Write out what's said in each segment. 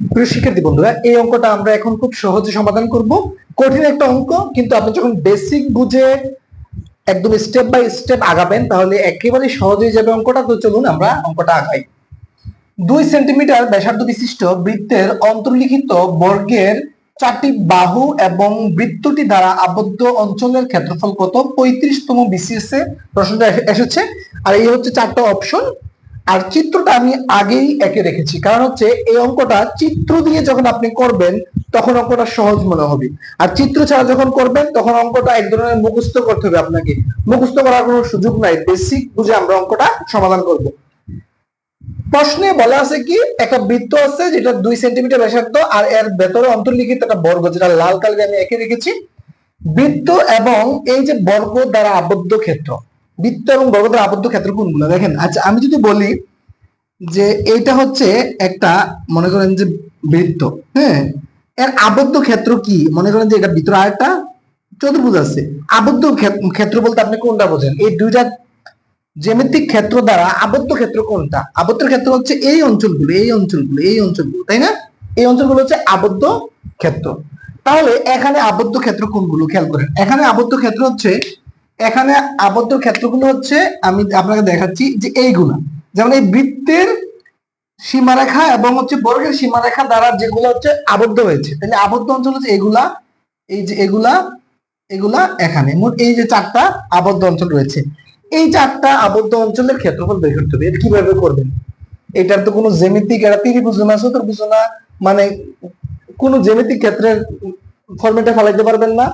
প্রিয় শিক্ষার্থী বন্ধুরা, এই অঙ্কটা আমরা এখন খুব সহজে সমাধান করব। কঠিন একটা অঙ্ক, কিন্তু আপনি যখন বেসিক বুঝে একদম স্টেপ বাই স্টেপ আগাবেন, তাহলে একেবারে সহজ হয়ে যাবে অঙ্কটা। তো চলুন আমরা অঙ্কটা আগাই। দুই সেন্টিমিটার ব্যাসার্ধ বিশিষ্ট বৃত্তের অন্তর্লিখিত বর্গের চারটি বাহু এবং বৃত্তটি দ্বারা আবদ্ধ অঞ্চলের ক্ষেত্রফল কত? পঁয়ত্রিশতম বিসিএস এ প্রশ্নটা এসেছে। আর এই হচ্ছে চারটা অপশন আর চিত্রটা আমি আগেই একে রেখেছি। কারণ হচ্ছে এই অঙ্কটা চিত্র দিয়ে যখন আপনি করবেন, তখন অঙ্কটা সহজ মনে হবে। আর চিত্র ছাড়া যখন করবেন, তখন অঙ্কটা এক ধরনের মুখস্থ করতে হবে আপনাকে। মুখস্থ করার কোনো সুযোগ নাই। বেসিক বুঝে আমরা অঙ্কটা সমাধান করব। প্রশ্নে বলা আছে কি একটা বৃত্ত আছে যেটা দুই সেন্টিমিটার ব্যাসার্ধ, আর এর ভেতরে অন্তর্লিখিত একটা বর্গ, যেটা লাল কালারে আমি একে রেখেছি। বৃত্ত এবং এই যে বর্গ দ্বারা আবদ্ধ ক্ষেত্র। বৃত্ত এবং বর্গ দ্বারা আবদ্ধ ক্ষেত্র কোনগুলো? দেখেন আচ্ছা আমি যদি বলি যে এইটা হচ্ছে একটা, মনে করেন যে বৃত্ত হ্যাঁ? এর আবদ্ধ ক্ষেত্র কি? মনে করেন যে এটা ভিতরে আরেকটা চতুর্ভুজ আছে। আবদ্ধ ক্ষেত- ক্ষেত্র বলতে আপনি কোনটা বোঝেন? এই দুইটা জ্যামিতিক ক্ষেত্র দ্বারা আবদ্ধ ক্ষেত্র কোনটা? আবদ্ধ ক্ষেত্র হচ্ছে এই অঞ্চলগুলো এই অঞ্চলগুলো এই অঞ্চলগুলো, তাই না? এই অঞ্চলগুলো হচ্ছে আবদ্ধ ক্ষেত্র। তাহলে এখানে আবদ্ধ ক্ষেত্র কোনগুলো? খেয়াল করেন। এখানে আবদ্ধ ক্ষেত্র হচ্ছে, এখানে আবদ্ধ ক্ষেত্রগুলো হচ্ছে, আমি আপনাকে দেখাচ্ছি যে এইগুলা। যেমন এই বৃত্তের সীমারেখা এবং হচ্ছে বর্গের সীমারেখা দ্বারা যেগুলো হচ্ছে আবদ্ধ হয়েছে। তাহলে আবদ্ধ অঞ্চল হচ্ছে এগুলা, এই যে এগুলা এগুলা এখানে। মোট এই যে চারটা আবদ্ধ অঞ্চল রয়েছে। এই চারটা আবদ্ধ অঞ্চলের ক্ষেত্রফল বের করতে হবে। এটা কীভাবে করবেন? এটার তো কোনো জ্যামিতিক এটা তিরি বুঝো না সতর বুঝো না। মানে কোনো জ্যামিতিক ক্ষেত্রের ফরম্যাটে ফালাইতে পারবেন না।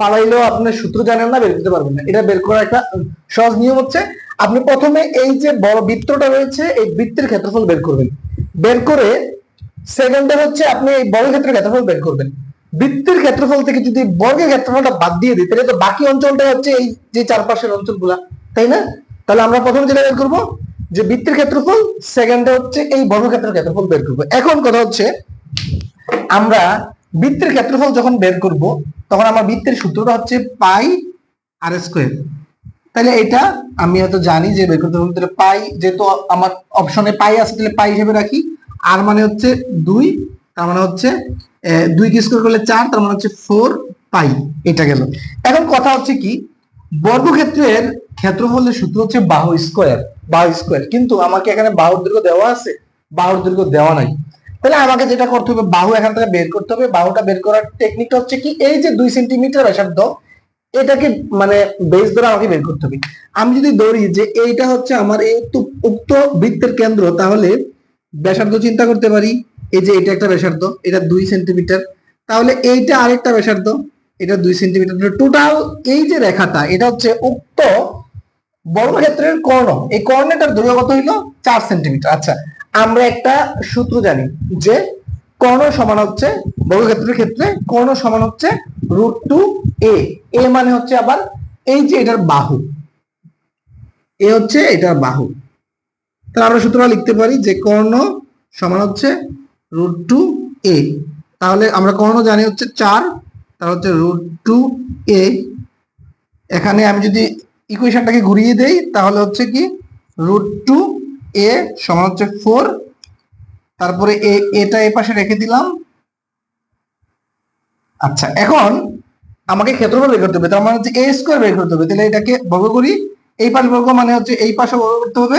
ফালাইলেও আপনার সূত্র জানেন না, বের করতে পারবেন না। এটা বের করার একটা সহজ নিয়ম হচ্ছে আপনি প্রথমে এই যে বড় বৃত্তটা রয়েছে, এই বৃত্তের ক্ষেত্রফল বের করবেন। বের করে সেকেন্ডে হচ্ছে আপনি এই বড় ক্ষেত্রের ক্ষেত্রফল বের করবেন। বৃত্তের ক্ষেত্রফল থেকে যদি বর্গের ক্ষেত্রফলটা বাদ দিয়ে দিই, তাহলে তো বাকি অঞ্চলটা হচ্ছে এই যে চারপাশের অঞ্চলগুলা, তাই না? তাহলে আমরা প্রথমে যেটা বের করব, যে বৃত্তের ক্ষেত্রফল সেকেন্ডে হচ্ছে এই বর্গক্ষেত্রের ক্ষেত্রফল বের করব। এখন কথা হচ্ছে, আমরা বৃত্তের ক্ষেত্রফল যখন বের করব, তখন আমার বৃত্তের সূত্রটা হচ্ছে পাই আর স্কোয়ার। তাহলে এটা আমি হয়তো জানি যে তাহলে পাই, যেহেতু আমার অপশনে পাই আছে, তাহলে পাই হিসেবে রাখি। আর মানে হচ্ছে দুই, তার মানে হচ্ছে দুই কি স্কোয়ার করলে চার, তার মানে হচ্ছে ফোর পাই, এটা গেল। এখন কথা হচ্ছে কি, বর্গক্ষেত্রের ক্ষেত্রফলের সূত্র হচ্ছে বাহু স্কোয়ার বাহু স্কোয়ার কিন্তু আমাকে এখানে বাহুর দৈর্ঘ্য দেওয়া আছে, বাহুর দৈর্ঘ্য দেওয়া নাই। তাহলে আমাকে যেটা করতে হবে, বাহু এখান থেকে বের করতে হবে, বাহুটা বের করার টেকনিকটা হচ্ছে কি, এই যে দুই সেন্টিমিটার ব্যাসার্ধ এটাকে মানে বেস ধরে আমাকে বের করতে হবে। আমি যদি ধরি যে এইটা হচ্ছে আমার এই উক্ত- বৃত্তের কেন্দ্র, তাহলে ব্যাসার্ধ চিন্তা করতে পারি। এই যে এটা একটা ব্যাসার্ধ, এটা দুই সেন্টিমিটার তাহলে এইটা আরেকটা ব্যাসার্ধ, এটা দুই সেন্টিমিটার টোটাল এই যে রেখাটা, এটা হচ্ছে উক্ত বর্গক্ষেত্রের কর্ণ। এই কর্ণটার দৈর্ঘ্য কত হইল? চার সেন্টিমিটার আচ্ছা আমরা একটা সূত্র জানি যে কর্ণ সমান হচ্ছে বর্গক্ষেত্রের ক্ষেত্রে, কর্ণ সমান হচ্ছে রুট টু এ এ মানে হচ্ছে আবার এই যে এটার বাহু। এ হচ্ছে এটার বাহু। তাহলে আমরা সূত্রটা লিখতে পারি যে কর্ণ সমান হচ্ছে রুট টু এ তাহলে আমরা কর্ণ জানি হচ্ছে চার, তাহলে হচ্ছে রুট টু এ এখানে আমি যদি ইকুয়েশনটাকে ঘুরিয়ে দেই, তাহলে হচ্ছে কি রুট টু এ সমান হচ্ছে ফোর তারপরে এ এটা এ পাশে রেখে দিলাম। আচ্ছা এখন আমাকে ক্ষেত্রফল বের করতে হবে, তার মানে হচ্ছে এ স্কোয়ার বের করতে হবে। তাহলে এটাকে বর্গ করি, এই পাশ বর্গ মানে হচ্ছে এই পাশে বর্গ করতে হবে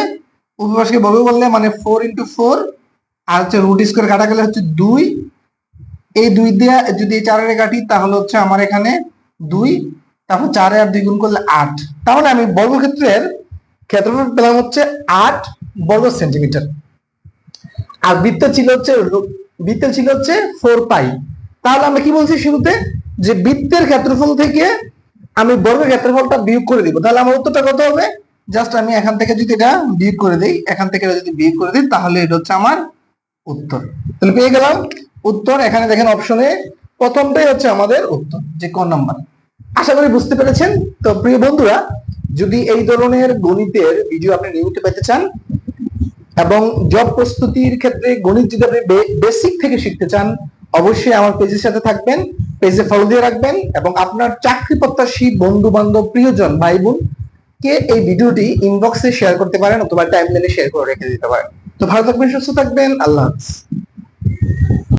উভয় পাশকে বর্গ করলে মানে ফোর ইন্টু ফোর আর হচ্ছে রুট স্কোয়ার কাটা গেলে হচ্ছে দুই। এই দুই দিয়ে যদি চারের কাটি, তাহলে হচ্ছে আমার এখানে দুই, তারপর চারে আর দুই গুণ করলে আট। তাহলে আমি বর্গক্ষেত্রের ক্ষেত্রফল পেলাম হচ্ছে আট বর্গ সেন্টিমিটার। আর বৃত্ত ছিল হচ্ছে বৃত্ত ছিল হচ্ছে ফোর পাই তাহলে আমরা কি বলছি শুরুতে? যে বৃত্তের ক্ষেত্রফল থেকে আমি বর্গের ক্ষেত্রফলটা বিয়োগ করে দিব। তাহলে আমার উত্তরটা কত হবে? জাস্ট আমি এখান থেকে যদি এটা বিয়োগ করে দিই, এখান থেকে এটা যদি বিয়োগ করে দিই, তাহলে এটা হচ্ছে আমার উত্তর। তাহলে পেয়ে গেলাম উত্তর। এখানে দেখেন অপশনে প্রথমটাই হচ্ছে আমাদের উত্তর, যে কোন নাম্বার আশা করি বুঝতে পেরেছেন? তো প্রিয় বন্ধুরা, যদি এই ধরনের গণিতের ভিডিও আপনি নিয়মিত পেতে চান এবং জব প্রস্তুতির ক্ষেত্রে গণিত যদি আপনি বেসিক থেকে শিখতে চান, অবশ্যই আমার পেজের সাথে থাকবেন। পেজে ফলো দিয়ে রাখবেন এবং আপনার চাকরি প্রত্যাশী বন্ধু বান্ধব প্রিয়জন ভাই বোন কে এই ভিডিওটি ইনবক্সে শেয়ার করতে পারেন অথবা টাইমলাইনে শেয়ার করে রেখে দিতে পারেন। তো ভালো থাকবেন, সুস্থ থাকবেন, আল্লাহ হাফিজ।